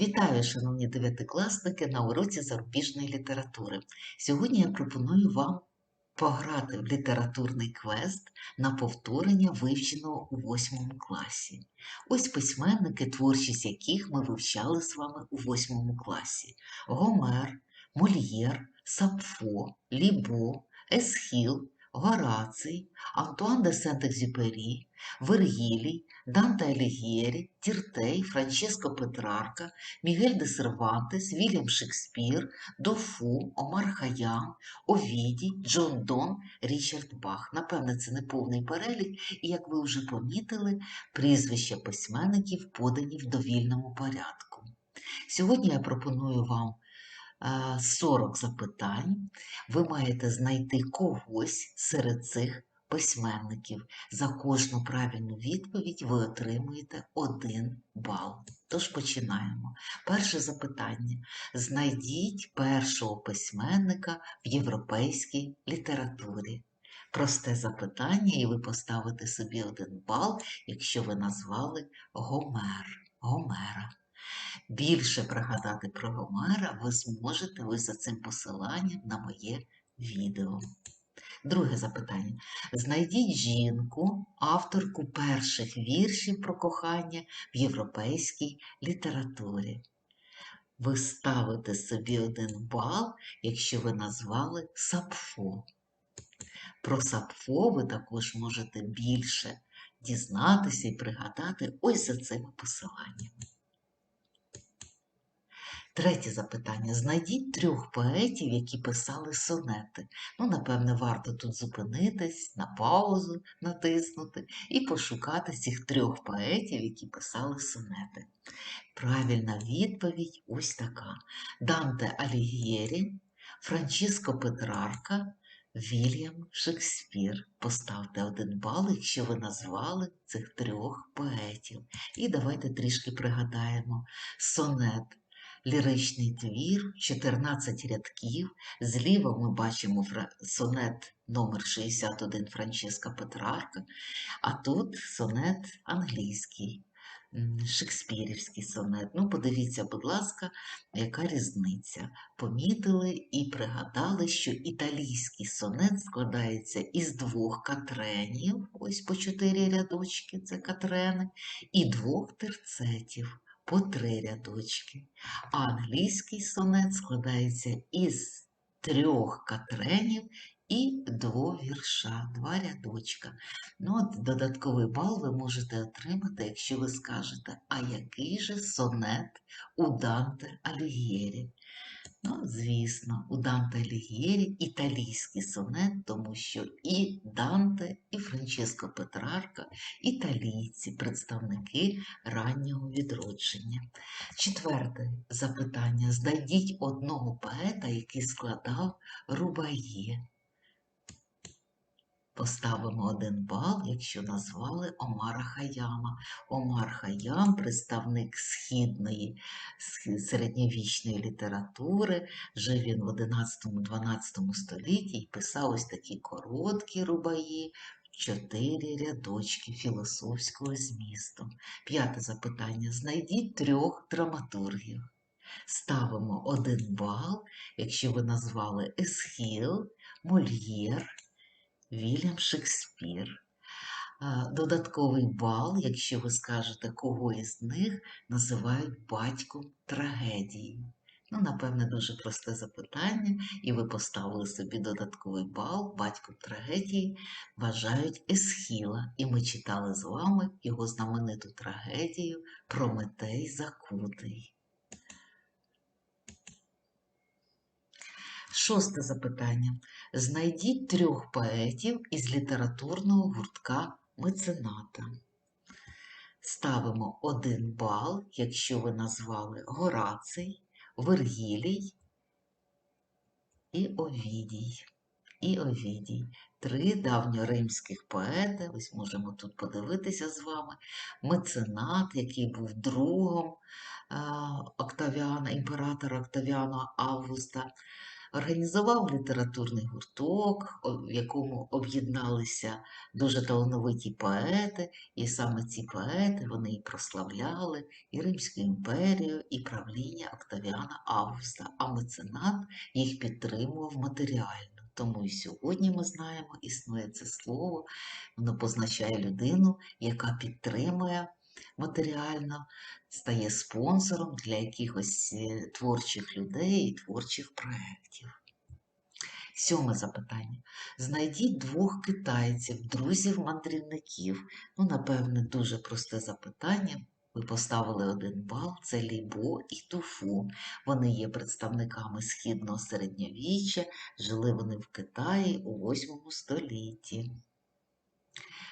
Вітаю, шановні дев'ятикласники, на уроці зарубіжної літератури. Сьогодні я пропоную вам пограти в літературний квест на повторення вивченого у восьмому класі. Ось письменники, творчість яких ми вивчали з вами у восьмому класі: Гомер, Мольєр, Сапфо, Лібо, Есхіл, Гораций, Антуан де Сент-Екзюпері, Вергілій, Данте Алігєрі, Тіртей, Франческо Петрарка, Мігель де Сервантес, Вільям Шекспір, Дофу, Омар Хаям, Овідій, Джон Дон, Річард Бах. Напевне, це не повний перелік, і, як ви вже помітили, прізвища письменників подані в довільному порядку. Сьогодні я пропоную вам 40 запитань. Ви маєте знайти когось серед цих письменників. За кожну правильну відповідь ви отримуєте один бал. Тож починаємо. Перше запитання. Знайдіть першого письменника в європейській літературі. Просте запитання, і ви поставите собі один бал, якщо ви назвали Гомер. Гомера. Більше пригадати про Гомера ви зможете ось за цим посиланням на моє відео. Друге запитання. Знайдіть жінку, авторку перших віршів про кохання в європейській літературі. Ви ставите собі один бал, якщо ви назвали Сапфо. Про Сапфо ви також можете більше дізнатися і пригадати ось за цими посиланнями. Третє запитання. Знайдіть трьох поетів, які писали сонети. Ну, напевне, варто тут зупинитись, на паузу натиснути і пошукати цих трьох поетів, які писали сонети. Правильна відповідь ось така: Данте Алігєрі, Франческо Петрарка, Вільям Шекспір. Поставте один бал, якщо ви назвали цих трьох поетів. І давайте трішки пригадаємо сонет ліричний твір, 14 рядків. Зліва ми бачимо сонет номер 61 Франческа Петрарка, а тут сонет англійський, шекспірівський сонет. Ну, подивіться, будь ласка, яка різниця. Помітили і пригадали, що італійський сонет складається із двох катренів, ось по чотири рядочки, це катрени, і двох терцетів по три рядочки. А англійський сонет складається із трьох катренів і двох вірша, два рядочка. Ну, от Додатковий бал ви можете отримати, якщо ви скажете, а який же сонет у Данте Алігєрі? Ну, звісно, у Данте Алігєрі італійський сонет, тому що і Данте, і Франческо Петрарка італійці, представники раннього відродження. Четверте запитання. Знайдіть одного поета, який складав Рубаї. Поставимо один бал, якщо назвали Омара Хаяма. Омар Хаям, представник східної середньовічної літератури, жив він в 11-12 столітті і писав ось такі короткі рубаї, чотири рядочки філософського змісту. П'яте запитання. Знайдіть трьох драматургів. Ставимо один бал, якщо ви назвали Есхіл, Мольєр. Вільям Шекспір. Додатковий бал, якщо ви скажете, кого із них називають батьком трагедії. Ну, напевне, дуже просте запитання, і ви поставили собі додатковий бал, батьком трагедії вважають Есхіла, і ми читали з вами його знамениту трагедію Прометей Закутий. Шосте запитання. Знайдіть трьох поетів із літературного гуртка мецената. Ставимо один бал, якщо ви назвали Гораций, Вергілій і Овідій. І Овідій. Три давньоримських поети, ось можемо тут подивитися з вами. Меценат, який був другом Октавіана, імператора Октавіана Августа. Організував літературний гурток, в якому об'єдналися дуже талановиті поети, і саме ці поети вони і прославляли і Римську імперію, і правління Октавіана Августа, а меценат їх підтримував матеріально. Тому і сьогодні ми знаємо, існує це слово, воно позначає людину, яка підтримує матеріально, стає спонсором для якихось е, творчих людей і творчих проєктів. Сьоме запитання. Знайдіть двох китайців, друзів-мандрівників. Ну, напевне, дуже просте запитання. Ви поставили один бал, це Лібо і Туфу. Вони є представниками східного середньовіччя, жили вони в Китаї у 8 столітті.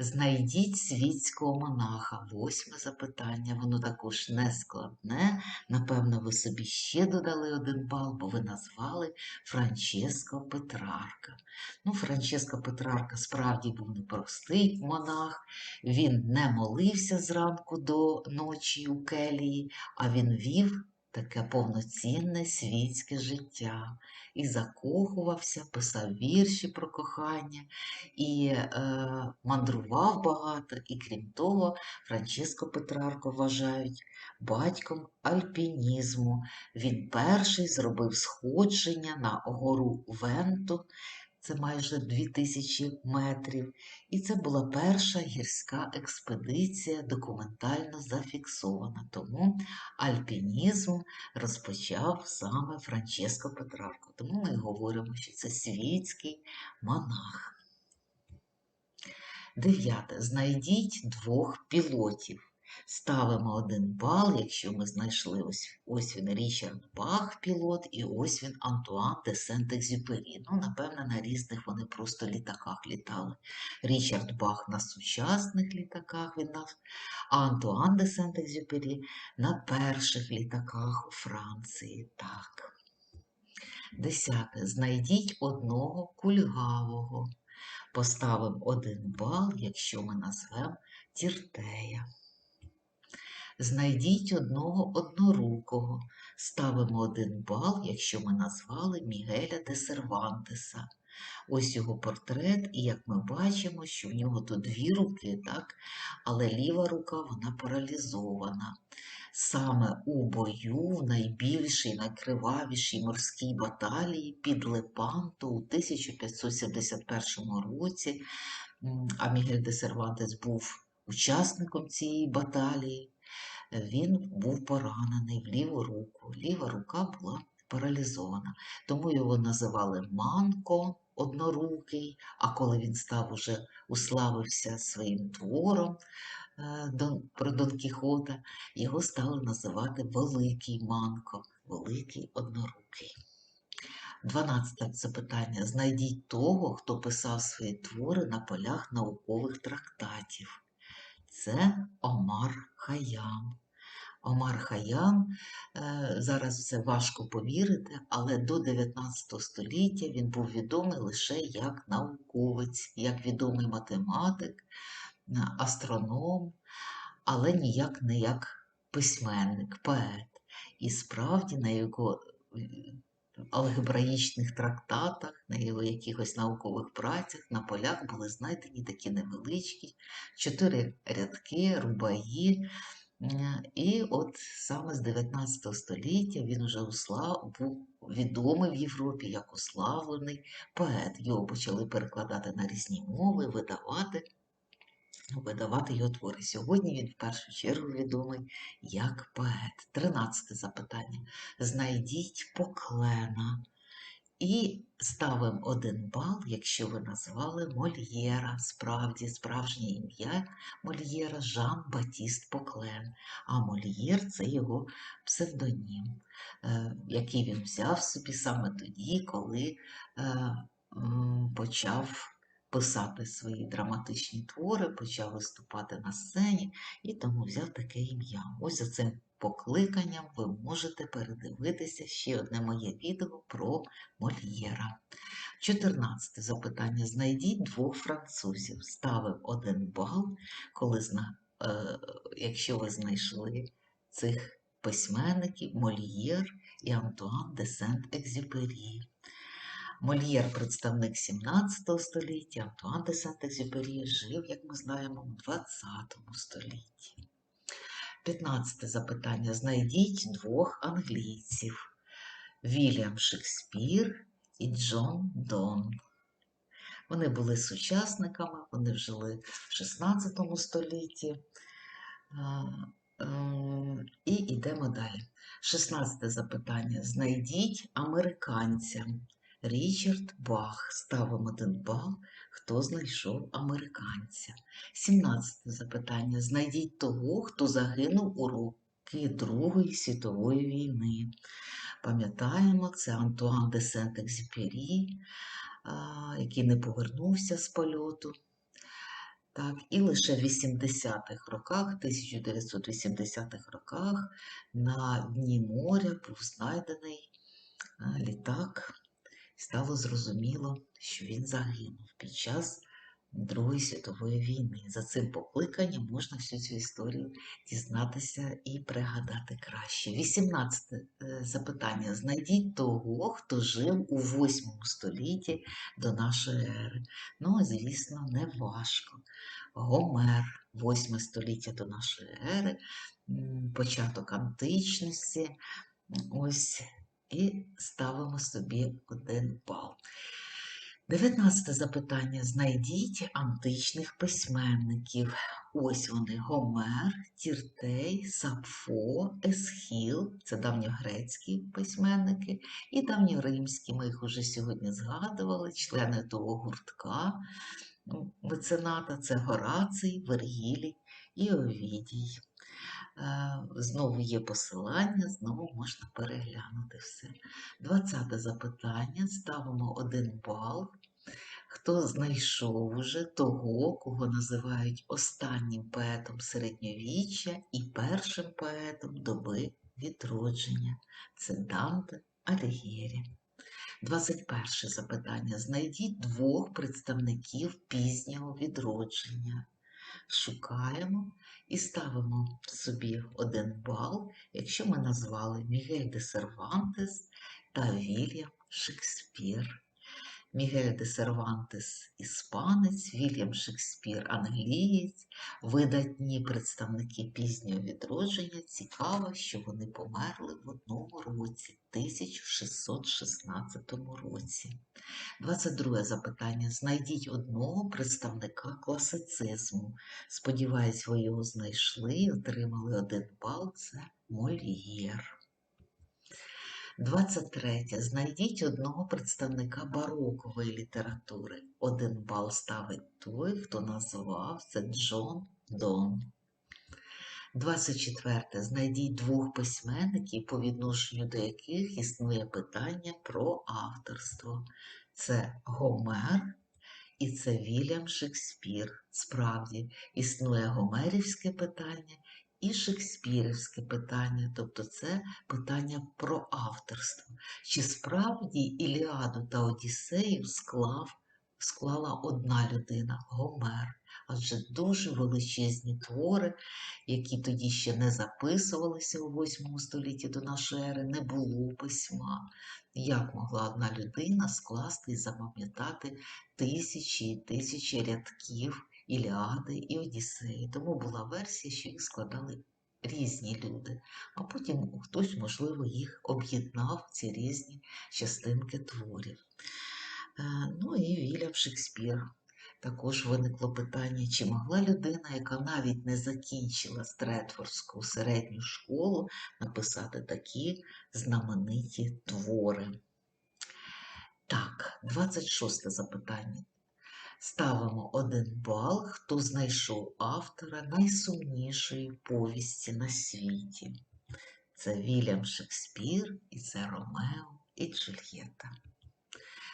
Знайдіть світського монаха. Восьме запитання. Воно також не складне. Напевно, ви собі ще додали один бал, бо ви назвали Франческо Петрарка. Ну, Франческо Петрарка справді був непростий монах. Він не молився зранку до ночі у келії, а він вів таке повноцінне світське життя і закохувався, писав вірші про кохання і е, мандрував багато, і крім того, Франческо Петрарко вважають батьком альпінізму. Він перший зробив сходження на гору Венту, це майже 2000 метрів, і це була перша гірська експедиція документально зафіксована. Тому альпінізм розпочав саме Франческо Петрарко. Тому ми говоримо, що це світський монах. Дев'яте. Знайдіть двох пілотів. Ставимо один бал, якщо ми знайшли ось, ось він Річард Бах, пілот, і ось він Антуан де Сент-Екзюпері. Ну, напевно, на різних вони просто літаках літали. Річард Бах на сучасних літаках, він на... а Антуан де Сент-Екзюпері на перших літаках у Франції. Так. Десяте. Знайдіть одного кульгавого. Поставимо один бал, якщо ми назвемо Тіртея. Знайдіть одного однорукого. Ставимо один бал, якщо ми назвали Мігеля де Сервантеса. Ось його портрет, і як ми бачимо, що в нього тут дві руки, так? але ліва рука вона паралізована. Саме у бою в найбільшій, найкривавішій морській баталії під Лепанто у 1571 році, а Мігель де Сервантес був учасником цієї баталії, він був поранений в ліву руку. Ліва рука була паралізована. Тому його називали Манко однорукий, а коли він став уже уславився своїм твором е, про Дон Кіхота, його стали називати Великий Манко, Великий однорукий. Дванадцяте запитання. Знайдіть того, хто писав свої твори на полях наукових трактатів. Це Омар Хаям. Омар Хаям, е, зараз це важко повірити, але до 19 століття він був відомий лише як науковець, як відомий математик, е, астроном, але ніяк не як письменник, поет. І справді на його алгебраїчних трактатах, на його якихось наукових працях на полях були знайдені такі невеличкі чотири рядки, рубаї. І от саме з 19 століття він уже услав, був відомий в Європі як уславлений поет. Його почали перекладати на різні мови, видавати, видавати його твори. Сьогодні він в першу чергу відомий як поет. Тринадцяте запитання. Знайдіть поклена. І ставимо один бал, якщо ви назвали Мольєра, справді справжнє ім'я Мольєра Жан Батіст Поклен. А Мольєр це його псевдонім, е, який він взяв собі саме тоді, коли е, почав писати свої драматичні твори, почав виступати на сцені і тому взяв таке ім'я. Ось за цим покликанням ви можете передивитися ще одне моє відео про Мольєра. 14 запитання. Знайдіть двох французів. Ставив один бал, коли зна... е, якщо ви знайшли цих письменників Мольєр і Антуан де Сент-Екзюпері. Мольєр представник 17 століття, Антуан де Сент-Екзюпері жив, як ми знаємо, у 20 столітті. 15 запитання. Знайдіть двох англійців. Вільям Шекспір і Джон Дон. Вони були сучасниками, вони жили в 16 столітті. Ем, І йдемо далі. 16 запитання. Знайдіть американця. Річард Бах. Ставимо один бал. Хто знайшов американця? 17 запитання. Знайдіть того, хто загинув у роки Другої світової війни. Пам'ятаємо, це Антуан де Сент-Екзюпері, який не повернувся з польоту. Так, і лише в 80-х роках, 1980-х роках, на дні моря був знайдений літак. Стало зрозуміло, що він загинув під час Другої світової війни. За цим покликанням можна всю цю історію дізнатися і пригадати краще. 18 е, запитання. Знайдіть того, хто жив у 8 столітті до нашої ери. Ну, звісно, не важко. Гомер, 8 століття до нашої ери, початок античності. Ось і ставимо собі один бал. 19 запитання. Знайдіть античних письменників. Ось вони: Гомер, Тіртей, Сапфо, Есхіл це давньогрецькі письменники, і давньоримські. Ми їх уже сьогодні згадували, члени того гуртка мецената це Гораций, Вергілій і Овідій. Е, Знову є посилання, знову можна переглянути все. 20 запитання. Ставимо один бал. Хто знайшов уже того, кого називають останнім поетом середньовіччя і першим поетом доби відродження? Це Данте Алігєрі. 21 запитання. Знайдіть двох представників пізнього відродження. Шукаємо і ставимо собі один бал, якщо ми назвали Мігель де Сервантес та Вільям Шекспір. Мігель де Сервантес іспанець, Вільям Шекспір англієць, видатні представники пізнього відродження. Цікаво, що вони померли в одному році, 1616 році. 22 запитання. Знайдіть одного представника класицизму. Сподіваюсь, ви його знайшли і отримали один бал. Це Мольєр. 23. Знайдіть одного представника барокової літератури. Один бал ставить той, хто назвав це Джон Дон. 24. Знайдіть двох письменників, по відношенню до яких існує питання про авторство. Це Гомер і це Вільям Шекспір. Справді, існує гомерівське питання і шекспірівське питання, тобто це питання про авторство. Чи справді Іліаду та Одіссею склав, склала одна людина Гомер? Адже дуже величезні твори, які тоді ще не записувалися у 8 столітті до нашої ери, не було письма. Як могла одна людина скласти і запам'ятати тисячі і тисячі рядків Іліади і Одіссеї? Тому була версія, що їх складали різні люди, а потім хтось, можливо, їх об'єднав, ці різні частинки творів. Е, Ну і Вільям Шекспір. Також виникло питання, чи могла людина, яка навіть не закінчила Стретфордську середню школу, написати такі знамениті твори. Так, 26 запитання. Ставимо один бал, хто знайшов автора найсумнішої повісті на світі. Це Вільям Шекспір і це Ромео і Джульєта.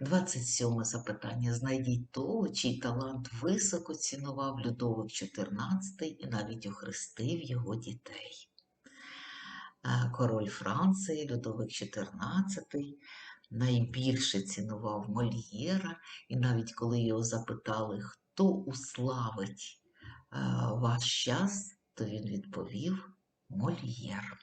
27 запитання. Знайдіть того, чий талант високо цінував Людовик XIV і навіть охрестив його дітей. Е, Король Франції Людовик XIV найбільше цінував Мольєра, і навіть коли його запитали, хто уславить е, ваш час, то він відповів Мольєр.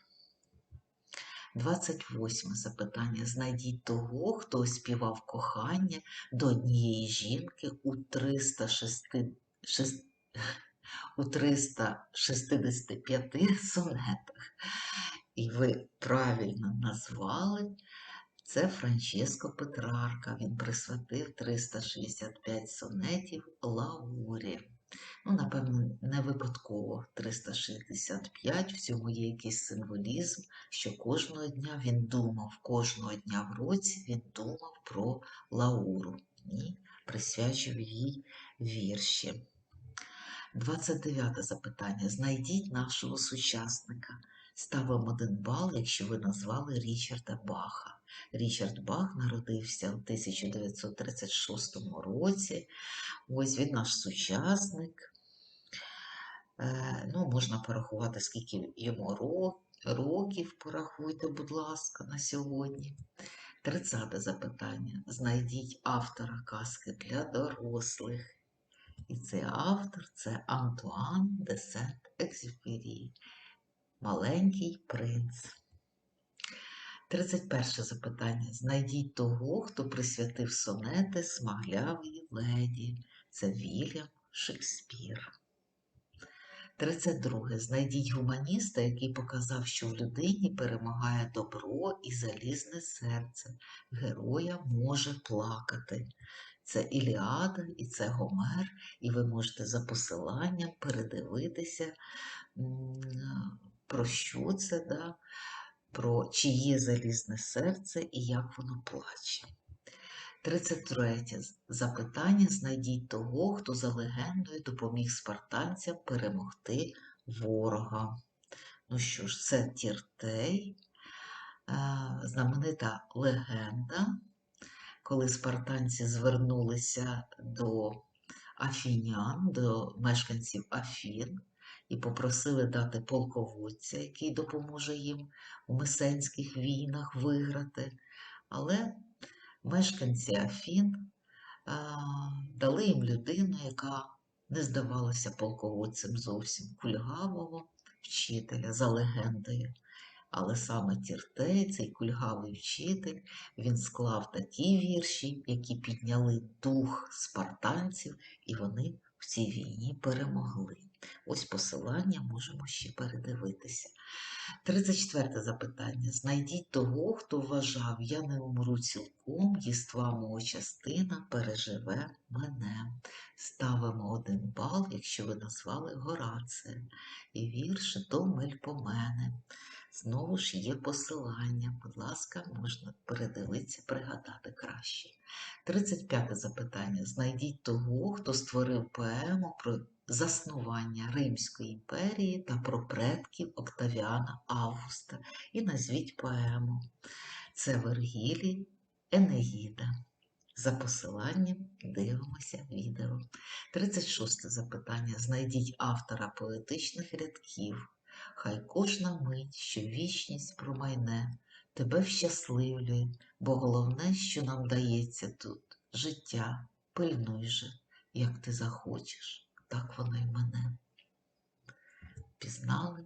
28 запитання. Знайдіть того, хто оспівав кохання до однієї жінки у 306, у 365 сонетах. І ви правильно назвали. Це Франческо Петрарка. Він присвятив 365 сонетів Лаурі. Ну, напевно, не випадково 365, в цьому є якийсь символізм, що кожного дня він думав, кожного дня в році він думав про Лауру і присвячив їй вірші. 29 запитання. Знайдіть нашого сучасника. Ставимо один бал, якщо ви назвали Річарда Баха. Річард Бах народився у 1936 році. Ось він наш сучасник. Е, ну, можна порахувати, скільки йому років, порахуйте, будь ласка, на сьогодні. 30 запитання. Знайдіть автора казки для дорослих. І цей автор це Антуан де Сент-Екзюпері. Маленький принц. 31 запитання. Знайдіть того, хто присвятив сонети смаглявій леді. Це Вільям Шекспір. 32. Знайдіть гуманіста, який показав, що в людині перемагає добро і залізне серце. Героя може плакати. Це Іліада і це Гомер, і ви можете за посиланням передивитися, про що це, да? Про чиє залізне серце і як воно плаче. 33 запитання. Знайдіть того, хто за легендою допоміг спартанцям перемогти ворога. Ну що ж, це Тіртей, е, знаменита легенда, коли спартанці звернулися до афінян, до мешканців Афін, і попросили дати полководця, який допоможе їм у месенських війнах виграти. Але мешканці Афін дали їм людину, яка не здавалася полководцем зовсім кульгавого вчителя за легендою. Але саме Тіртей, цей кульгавий вчитель, він склав такі вірші, які підняли дух спартанців, і вони в цій війні перемогли. Ось посилання можемо ще передивитися. 34 запитання. Знайдіть того, хто вважав, я не умру цілком, єства мого частина переживе мене. Ставимо один бал, якщо ви назвали Горація. І вірш до Мельпомене. Знову ж є посилання. Будь ласка, можна передивитися, пригадати краще. 35 запитання. Знайдіть того, хто створив поему про заснування Римської імперії та про предків Октавіана Августа. І назвіть поему. Це Вергілій Енеїда. За посиланням дивимося відео. 36 запитання. Знайдіть автора поетичних рядків. Хай кожна мить, що вічність промайне, тебе вщасливлює, бо головне, що нам дається тут життя, пильнуй же, як ти захочеш, так воно й мене. Пізнали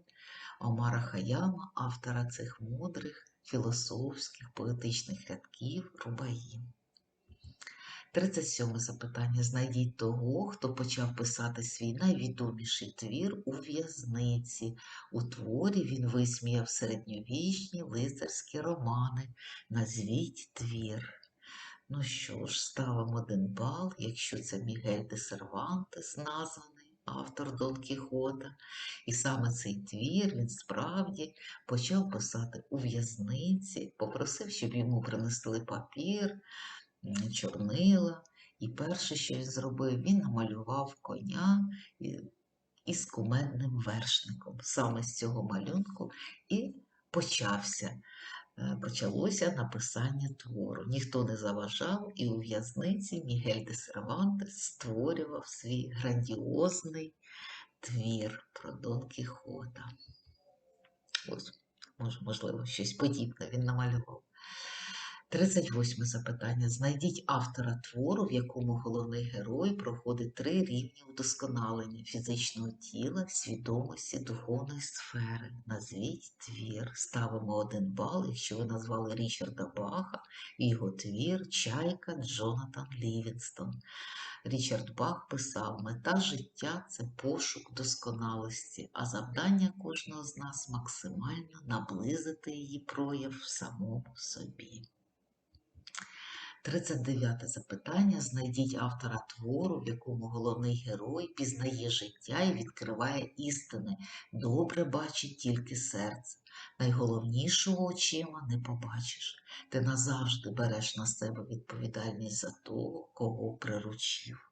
Омара Хаяма, автора цих мудрих, філософських, поетичних рядків Рубаїн. 37 запитання. Знайдіть того, хто почав писати свій найвідоміший твір у в'язниці. У творі він висміяв середньовічні лицарські романи. Назвіть твір. Ну що ж, ставимо один бал, якщо це Мігель де Сервантес названий, автор Дон Кіхота. І саме цей твір він справді почав писати у в'язниці, попросив, щоб йому принесли папір чорнила. І перше, що він зробив, він намалював коня із кумедним вершником. Саме з цього малюнку і почався. Почалося написання твору. Ніхто не заважав, і у в'язниці Мігель де Сервантес створював свій грандіозний твір про Дон Кіхота. Ось, можливо, щось подібне він намалював. 38 запитання. Знайдіть автора твору, в якому головний герой проходить три рівні удосконалення фізичного тіла, свідомості, духовної сфери. Назвіть твір. Ставимо один бал, якщо ви назвали Річарда Баха, і його твір Чайка Джонатан Лівінстон. Річард Бах писав: мета життя це пошук досконалості, а завдання кожного з нас максимально наблизити її прояв самому собі. 39 запитання. Знайдіть автора твору, в якому головний герой пізнає життя і відкриває істини. Добре бачить тільки серце. Найголовнішого очима не побачиш. Ти назавжди береш на себе відповідальність за того, кого приручив.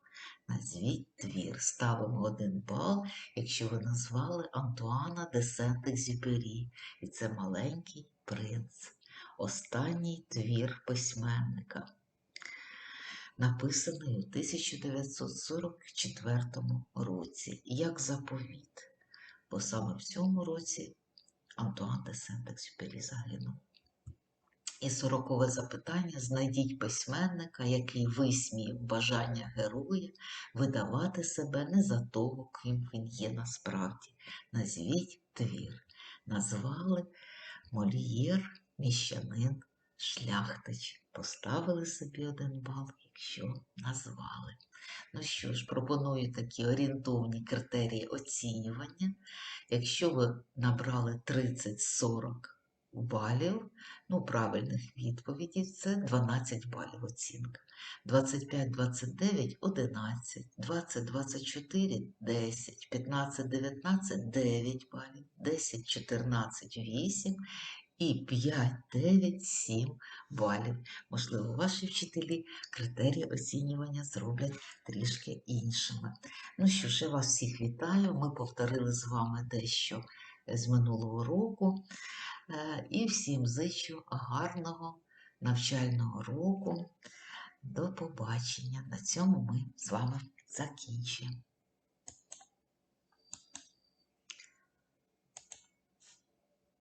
Назвіть твір. Ставимо один бал, якщо ви назвали Антуана де Сент-Екзюпері. І це маленький принц. Останній твір письменника, написаний у 1944 році, як заповіт, бо саме в цьому році Антуан де Сент-Екзюпері загинув. І сорокове запитання: знайдіть письменника, який висміяв бажання героя видавати себе не за того, ким він є насправді. Назвіть твір. Назвали Молієр, міщанин, шляхтич. Поставили собі один бал, якщо назвали. Ну що ж, пропоную такі орієнтовні критерії оцінювання. Якщо ви набрали 30-40 балів, ну, правильних відповідей, це 12 балів оцінка. 25-29 – 11, 20-24 – 10, 15-19 – 9 балів, 10-14 – 8 і 5-9 – 7 балів. Можливо, ваші вчителі критерії оцінювання зроблять трішки іншими. Ну що ж, я вас всіх вітаю. Ми повторили з вами дещо з минулого року. Е, І всім зичу гарного навчального року. До побачення. На цьому ми з вами закінчуємо.